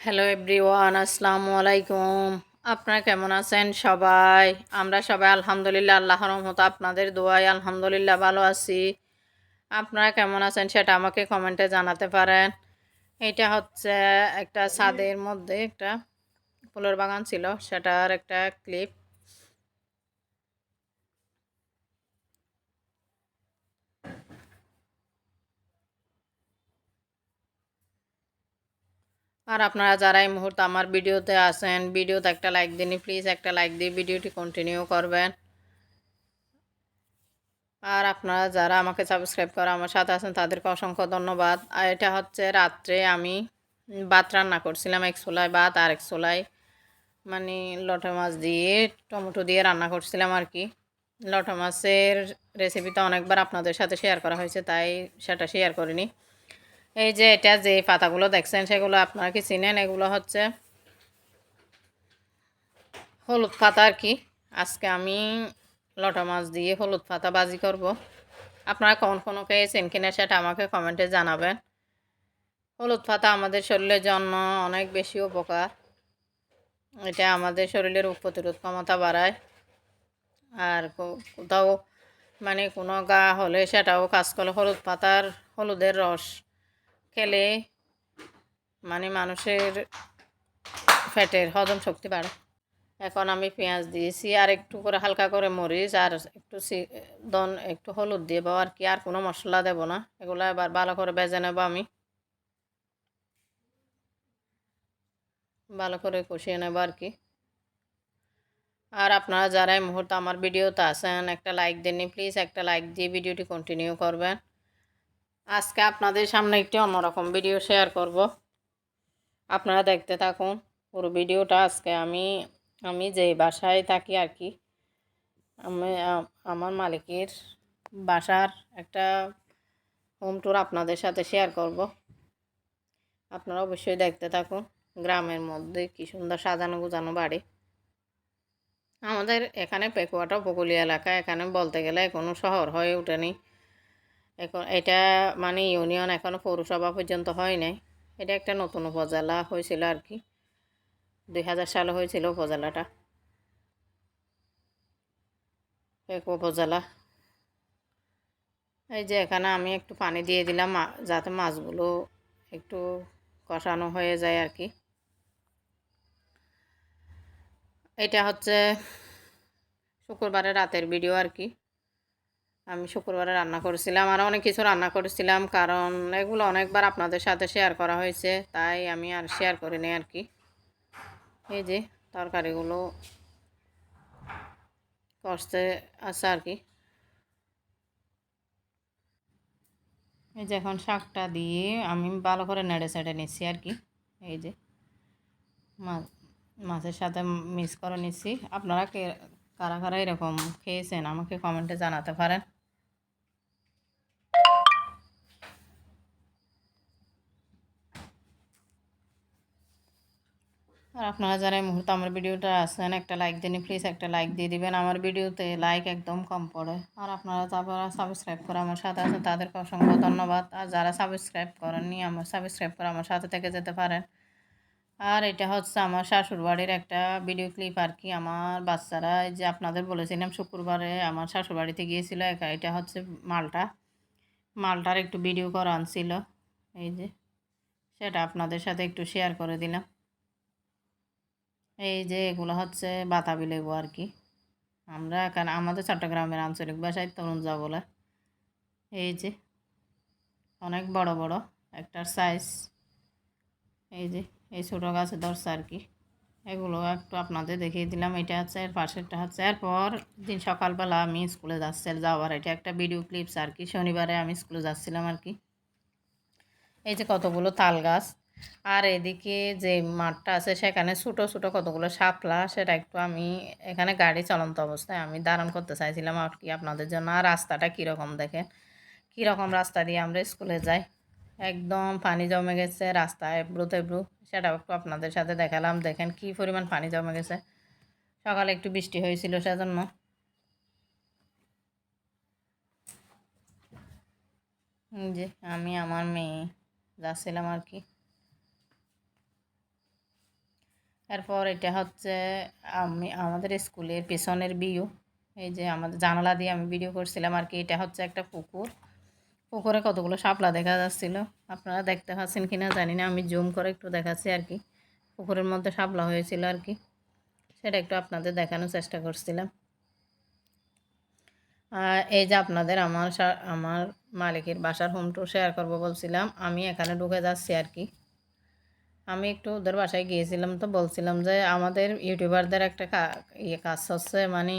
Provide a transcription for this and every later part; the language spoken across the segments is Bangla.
হ্যালো এভরিওয়ান আসসালামু আলাইকুম আপনারা কেমন আছেন সবাই আমরা সবাই আলহামদুলিল্লাহ আল্লাহ রহমত আপনাদের দোয়াই আলহামদুলিল্লাহ ভালো আছি আপনারা কেমন আছেন সেটা আমাকে কমেন্টে জানাতে পারেন এটা হচ্ছে একটা ছাদের মধ্যে একটা ফুলের বাগান ছিল সেটার একটা ক্লিপ আর আপনারা যারা এই মুহূর্তে আমার ভিডিওতে আসেন ভিডিওতে একটা লাইক দিন প্লিজ একটা লাইক দিয়ে ভিডিওটি কন্টিনিউ করবেন। আর আপনারা যারা আমাকে সাবস্ক্রাইব করে আমার সাথে আছেন, তাদেরকে অসংখ্য ধন্যবাদ। আর এটা হচ্ছে রাত্রে আমি ভাত রান্না করছিলাম, এক ছোলায় ভাত আর এক ছোলায় মানে লটে মাছ দিয়ে, টমেটো দিয়ে রান্না করছিলাম আর কি। লটে মাছের রেসিপিটা অনেকবার আপনাদের সাথে শেয়ার করা হয়েছে, তাই সেটা শেয়ার করিনি। এই যে এটা যে পাতাগুলো দেখছেন, সেগুলো আপনারা কি চিনেন? এগুলো হচ্ছে হলুদ পাতা আর কি। আজকে আমি লটা মাছ দিয়ে হলুদ পাতা বাজি করব। আপনারা কোন কোনো খেয়েছেন কিনা সেটা আমাকে কমেন্টে জানাবেন। হলুদ পাতা আমাদের শরীরের জন্য অনেক বেশি উপকার। এটা আমাদের শরীরের রোগ প্রতিরোধ ক্ষমতা বাড়ায়। আর কোথাও মানে কোনো গা হলে সেটাও কাজ করলে হলুদ পাতার হলুদের রস। খেলে মানে মানুষের ফ্যাটের হজম শক্তি বাড়ে। এখন আমি পেঁয়াজ দিয়েছি আর একটু করে হালকা করে মরিচ আর একটু দন, একটু হলুদ দিয়ে আর কি, আর কোনো মশলা দেব না। এগুলো এবার ভালো করে বেজে নেব আমি। ভালো করে কষিয়ে নেব আর কি। আর আপনারা যারা এই মুহূর্তে আমার ভিডিওতে আসেন, একটা লাইক দেননি প্লিজ একটা লাইক দিয়ে ভিডিওটি কন্টিনিউ করবেন। আজকে আপনাদের সামনে একটি অন্যরকম ভিডিও শেয়ার করব। আপনারা দেখতে থাকুন, পুরো ভিডিওটা আজকে আমি আমি যে বাসায় থাকি আর কি, আমি, আমার মালিকের বাসার একটা হোম ট্যুর আপনাদের সাথে শেয়ার করব। আপনারা অবশ্যই দেখতে থাকুন, গ্রামের মধ্যে কি সুন্দর সাজানো গুজানো বাড়ি। আমাদের এখানে পেকুয়াটা উপকূলীয় এলাকা, এখানে বলতে গেলে কোনো শহর হয়ে ওঠেনি। এখন এটা মানে ইউনিয়ন এখনও পৌরসভা পর্যন্ত হয় নাই। এটা একটা নতুন উপজেলা হয়েছিল আর কি। দুই হাজার সালে হয়েছিল উপজেলাটা। এক উপজেলা। এই যে এখানে আমি একটু পানি দিয়ে দিলাম যাতে মাছগুলো একটু কষানো হয়ে যায় আর কি। এটা হচ্ছে শুক্রবারের রাতের ভিডিও আর কি। আমি শুক্রবারে রান্না করেছিলাম, আর অনেক কিছু রান্না করেছিলাম, কারণ এগুলো অনেকবার আপনাদের সাথে শেয়ার করা হয়েছে, তাই আমি আর শেয়ার করিনি আর কি। এই যে তরকারিগুলো কষতে আছে আর কি। এই যে এখন শাকটা দিয়ে আমি ভালো করে নেড়ে চেড়ে নিচ্ছি আর কি, এই যে মাছ মাছের সাথে মিক্স করে নিচ্ছি। আপনারা কারা কারা এরকম খেয়েছেন আমাকে কমেন্টে জানাতে পারেন। আপনারা যারা এই মুহূর্তে আমার ভিডিওটা আসেন একটা লাইক দিন প্লিজ একটা লাইক দিয়ে দিবেন। আমার ভিডিওতে লাইক একদম কম পড়ে। আর আপনারা যারা সাবস্ক্রাইব করে আমার সাথে আছেন, তাদেরকে অসংখ্য ধন্যবাদ। আর যারা সাবস্ক্রাইব করেননি, আমার সাবস্ক্রাইব করে আমার সাথে থেকে যেতে পারেন। আর এটা হচ্ছে আমার শাশুড় বাড়ির একটা ভিডিও ক্লিপ আর কি। আমার বাচ্চারা এই যে আপনাদের বলেছিলাম, শুক্রবারে আমার বাড়িতে গিয়েছিল একা। এটা হচ্ছে মালটা। মালটার একটু ভিডিও করা আনছিল এই যে, সেটা আপনাদের সাথে একটু শেয়ার করে দিলাম। এই যে এগুলো হচ্ছে বাতাবি লেবু আর কি। আমরা এখানে আমাদের চট্টগ্রামের আঞ্চলিক ভাষায় তরুণজা বলে। এই যে, অনেক বড় বড়, একটার সাইজ এই যে, এই ছোটো গাছে ধরছে আর কি। এগুলো একটু আপনাদের দেখিয়ে দিলাম, এটা হচ্ছে এর পাশেরটা হচ্ছে। এরপর দিন সকালবেলা আমি স্কুলে যাচ্ছি যাওয়ার এটা একটা ভিডিও ক্লিপস আর কি। শনিবারে আমি স্কুলে যাচ্ছিলাম আর কি। এই যে কতগুলো তাল গাছ আর এদিকে যে মাঠটা আছে সেখানে ছোটো ছোটো কতগুলো শাপলা, সেটা একটু আমি এখানে গাড়ি চলন্ত অবস্থায় আমি দাঁড়ান করতে চাইছিলাম। আর কি আপনাদের জন্য? আর রাস্তাটা কীরকম দেখেন? কীরকম রাস্তা দিয়ে আমরা স্কুলে যাই? একদম পানি জমে গেছে, রাস্তায় এব্রু তেব্রু। সেটা একটু আপনাদের সাথে দেখালাম। দেখেন কি পরিমাণ পানি জমে গেছে। সকালে একটু বৃষ্টি হয়েছিল সেজন্য। যে আমি, আমার মেয়ে যাচ্ছিলাম আর কি। এরপর এটা হচ্ছে আমি, আমাদের স্কুলের পেছনের ভিউ এই যে আমাদের জানালা দিয়ে আমি ভিডিও করছিলাম আর কি, এটা হচ্ছে একটা পুকুর। পুকুরে কতগুলো শাপলা দেখা যাচ্ছিল, আপনারা দেখতে পাচ্ছেন কি না জানি না, আমি জুম করে একটু দেখাচ্ছি আর কি। পুকুরের মধ্যে শাপলা হয়েছিল আর কি, সেটা একটু আপনাদের দেখানোর চেষ্টা করছিলাম। আর এই যে আপনাদের আমার আমার মালিকের বাসার হোম টুর শেয়ার করব বলছিলাম, আমি এখানে ঢুকে যাচ্ছি আর কি। আমি একটু ওদের বাসায় গিয়েছিলাম তো বলছিলাম যে আমাদের ইউটিউবারদের একটা ইয়ে কাজ হচ্ছে মানে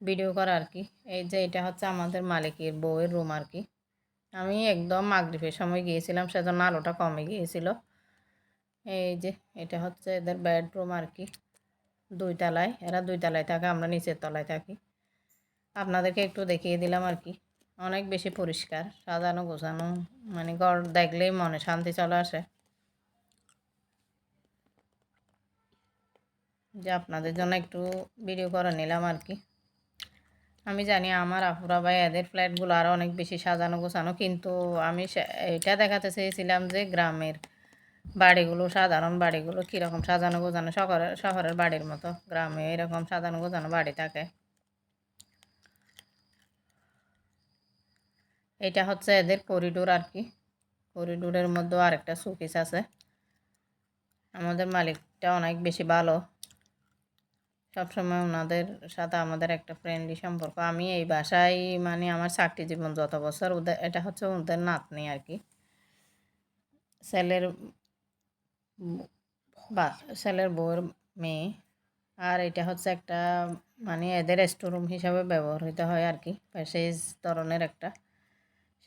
ভিডিও করা আর কি। এই যে এটা হচ্ছে আমাদের মালিকের বউয়ের রুম আর কি। আমি একদম মাগরিফের সময় গিয়েছিলাম, সেজন্য আলোটা কমে গিয়েছিল। এই যে এটা হচ্ছে এদের বেডরুম আর কি। দুই তলায় এরা দুই তলায় থাকে, আমরা নিচের তলায় থাকি। আপনাদেরকে একটু দেখিয়ে দিলাম আর কি। অনেক বেশি পরিষ্কার, সাজানো গোছানো মানে ঘর দেখলেই মনে শান্তি চলে আসে। যে আপনাদের জন্য একটু ভিডিও করে নিলাম আর কি আমি জানি আমার আপুরা ভাই এদের ফ্ল্যাটগুলো আরও অনেক বেশি সাজানো গোছানো, কিন্তু আমি এটা দেখাতে চেয়েছিলাম যে গ্রামের বাড়িগুলো, সাধারণ বাড়িগুলো কীরকম সাজানো গোছানো শহরের শহরের বাড়ির মতো গ্রামে এরকম সাজানো গোছানো বাড়ি থাকে। এটা হচ্ছে এদের করিডোর আর কি করিডোরের মধ্যেও আরেকটা শোকেস আছে। আমাদের মালিকটা অনেক বেশি ভালো। সবসময় ওনাদের সাথে আমাদের একটা ফ্রেন্ডলি সম্পর্ক। আমি এই বাসায় মানে আমার চাকরি জীবন যত বছর ওদের এটা হচ্ছে ওদের নাতনি আর কি। ছেলের বা, ছেলের বউয়ের মেয়ে। আর এটা হচ্ছে একটা মানে এদের স্টোরুম হিসাবে ব্যবহৃত হয় আর কি প্যাসেজ ধরনের একটা।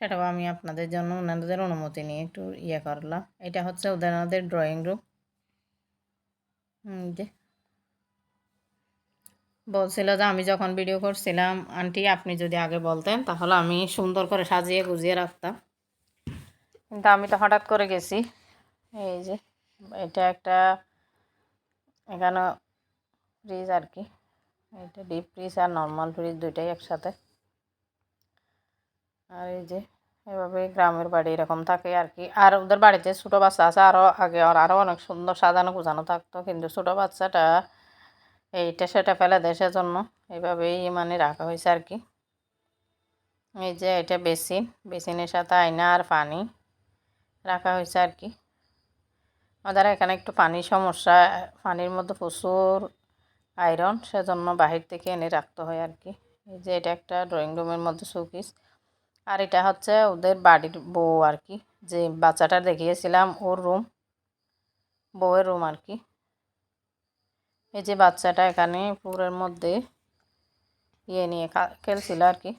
সেটাও আমি আপনাদের জন্য ওনাদের অনুমতি নিয়ে একটু ইয়ে করলাম। এটা হচ্ছে ওদের ওদের ড্রয়িং রুম হুম যে বলছিল যে আমি যখন ভিডিও করছিলাম, আন্টি, আপনি যদি আগে বলতেন, তাহলে আমি সুন্দর করে সাজিয়ে গুজিয়ে রাখতাম। কিন্তু আমি তো হঠাৎ করে গেছি। এই যে, এটা একটা এখানে ফ্রিজ আর কি। এটা ডিপ ফ্রিজ আর নর্মাল ফ্রিজ দুইটাই একসাথে। আর এই যে, এভাবে গ্রামের বাড়ি এরকম থাকে আর কি। আর ওদের বাড়িতে ছোটো বাচ্চা আছে আরও আগে, আর আরও অনেক সুন্দর সাজানো গোছানো থাকতো। কিন্তু ছোটো বাচ্চাটা এইটা সেটা ফেলা দেয় সেজন্য। এইভাবেই মানে রাখা হয়েছে আর কি। এই যে এটা বেসিন। বেসিনের সাথে আয়না আর পানি রাখা হয়েছে আর কি। আমাদের এখানে একটু পানির সমস্যা, পানির মধ্যে প্রচুর আয়রন সেজন্য বাহির থেকে এনে রাখতে হয় আর কি। এই যে এটা একটা ড্রয়িং রুমের মধ্যে শোপিস আর এটা হচ্ছে ওদের বাড়ির বউ আর কি। যে বাচ্চাটা দেখিয়েছিলাম, ওর রুম বউয়ের রুম আর কি। এই যে বাচ্চাটা এখানে পুরের মধ্যে ইয়ে নিয়ে খেলছিল আর কি।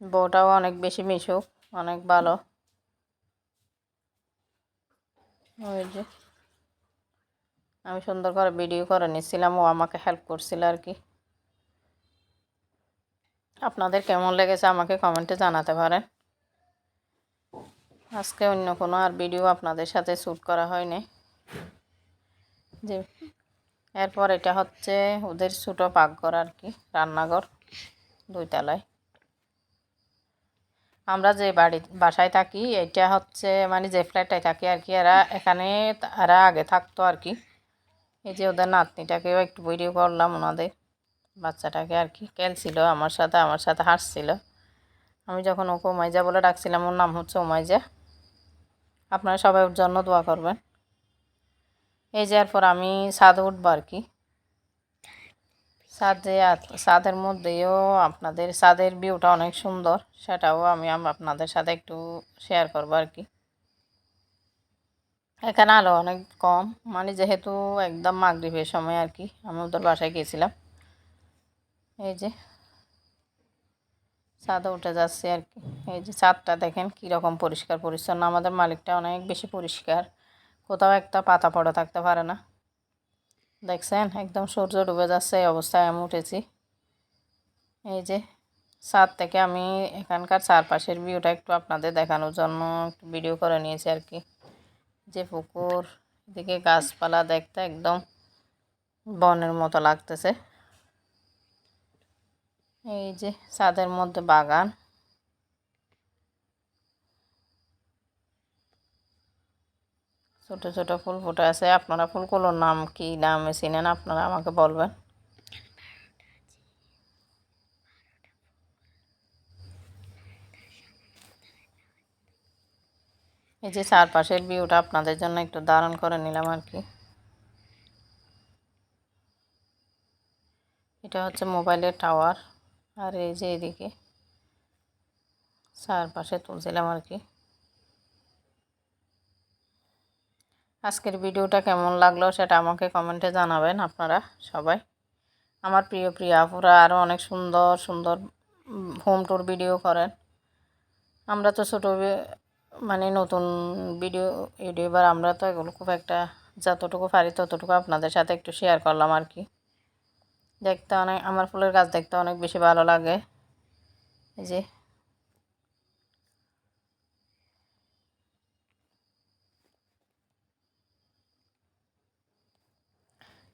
বউটাও অনেক বেশি মিশুক, অনেক ভালো। ওই যে আমি সুন্দর করে ভিডিও করে নিচ্ছিলাম, ও আমাকে হেল্প করছিল আর কি। আপনাদের কেমন লেগেছে আমাকে কমেন্টে জানাতে পারেন। আজকে অন্য কোনো আর ভিডিও আপনাদের সাথে শ্যুট করা হয়নি। যে এরপর এটা হচ্ছে ওদের ছোটো পাকঘর আর কি, রান্নাঘর দুই তলায় আমরা যে বাড়ি, বাসায় থাকি, এটা হচ্ছে মানে যে ফ্ল্যাটটায় থাকি আর কি, এরা এখানে এরা আগে থাকতো আর কি। এই যে ওদের নাতনিটাকেও একটু ভিডিও করলাম ওনাদের, বাচ্চাটাকে আর কি। খেলছিল, আমার সাথে আমার সাথে হাসছিল। আমি যখন ওকে উমাইজা বলে ডাকছিলাম, ওর নাম হচ্ছে উমাইজা। আপনারা সবাই ওর জন্য দোয়া করবেন। এই যে এরপর আমি ছাদে উঠবো আর কি। ছাদে ছাদের মধ্যেও আপনাদের ছাদের ভিউটা অনেক সুন্দর, সেটাও আমি আপনাদের সাথে একটু শেয়ার করব আর কি। এখানে আলো অনেক কম মানে যেহেতু একদম মাগরিবের সময় আর কি, আমি ওদের বাসায় গিয়েছিলাম। এই যে ছাদে উঠে যাচ্ছে আর কি। এই যে ছাদটা দেখেন কীরকম পরিষ্কার, পরিচ্ছন্ন। আমাদের মালিকটা অনেক বেশি পরিষ্কার। কোথাও একটা পাতা পড়ে থাকতে পারে না। দেখছেন? একদম সূর্য ডুবে যাচ্ছে, এই অবস্থায় আমি উঠেছি। এই যে ছাদ থেকে আমি এখানকার চারপাশের ভিউটা একটু আপনাদের দেখানোর জন্য একটু ভিডিও করে নিয়েছি আর কি। যে পুকুর, এদিকে গাছপালা দেখতে একদম বনের মতো লাগতেছে। এই যে ছাদের মধ্যে বাগান। ছোট ছোট ফুল ফুটে আছে। আপনারা ফুলগুলোর নাম কি, নামে চিনেন আপনারা আমাকে বলবেন। এই যে চারপাশের ভিউটা আপনাদের জন্য একটু ধারণ করে নিলাম আর কি। এটা হচ্ছে মোবাইলের টাওয়ার আর এই যে এদিকে চারপাশে তুলছিলাম আর কি। আজকের ভিডিওটা কেমন লাগল সেটা আমাকে কমেন্টে জানাবেন আপনারা সবাই। আমার প্রিয় প্রিয় আপুরা আরও অনেক সুন্দর সুন্দর হোম ট্যুর ভিডিও করেন। আমরা তো ছোটো মানে নতুন ভিডিও ইউটিউবার আমরা তো এগুলো খুব একটা যতটুকু পারি ততটুকু আপনাদের সাথে একটু শেয়ার করলাম আর কি। দেখতে অনেক, আমার ফুলের গাছ দেখতে অনেক বেশি ভালো লাগে। এই যে।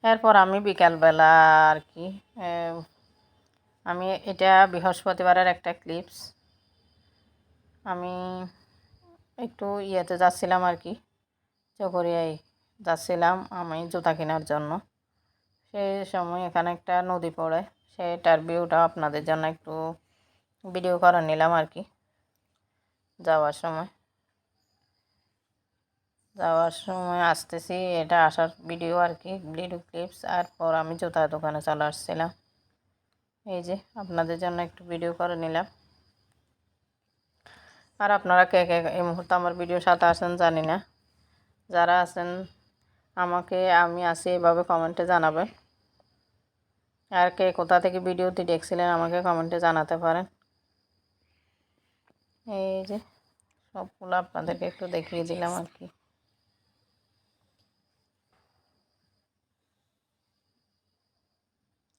এরপর আমি বিকালবেলা আর কি আমি এটা বৃহস্পতিবারের একটা ক্লিপস আমি একটু ইয়েতে যাচ্ছিলাম আর কি, চকরিয়ায় যাচ্ছিলাম আমি জুতা কেনার জন্য। সেই সময় এখানে একটা নদী পড়ে। সেটার ভিউটা আপনাদের জন্য একটু ভিডিও করে নিলাম আর কি। যাওয়ার সময়। যাওয়ার সময় আসতেছি, এটা আসার ভিডিও আর কি ভিডিও ক্লিপস আর পর আমি জুতার দোকানে চলে আসছিলাম। এই যে, আপনাদের জন্য একটু ভিডিও করে নিলাম। আর আপনারা কে কে এই মুহূর্তে আমার ভিডিও সাথে আসেন জানি না। যারা আছেন, আমাকে, আমি আসি এভাবে কমেন্টে জানাবেন। আর কে কোথা থেকে ভিডিওটি দেখছিলেন আমাকে কমেন্টে জানাতে পারেন। এই যে, সবগুলো আপনাদেরকে একটু দেখিয়ে দিলাম আর কি।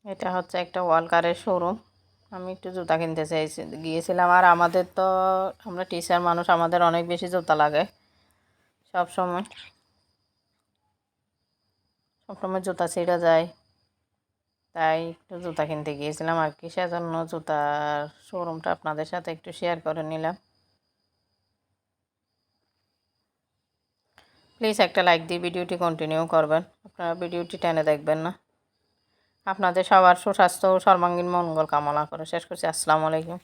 এটা হচ্ছে একটা ওয়ালকারের শোরুম আমি একটু জুতা কিনতে চাইছি, গিয়েছিলাম। আর আমাদের তো, আমরা টিচার মানুষ, আমাদের অনেক বেশি জুতা লাগে সব সময় সবসময় জুতা ছিঁড়ে যায়। তাই একটু জুতা কিনতে গিয়েছিলাম আর কি সেজন্য জুতার শোরুমটা আপনাদের সাথে একটু শেয়ার করে নিলাম। প্লিজ একটা লাইক দিয়ে ভিডিওটি কন্টিনিউ করবেন। আপনারা ভিডিওটি টেনে দেখবেন না। আপনাদের সবার সুস্বাস্থ্য ও সর্বাঙ্গীন মঙ্গল কামনা করে শেষ করছি। আসসালামু আলাইকুম।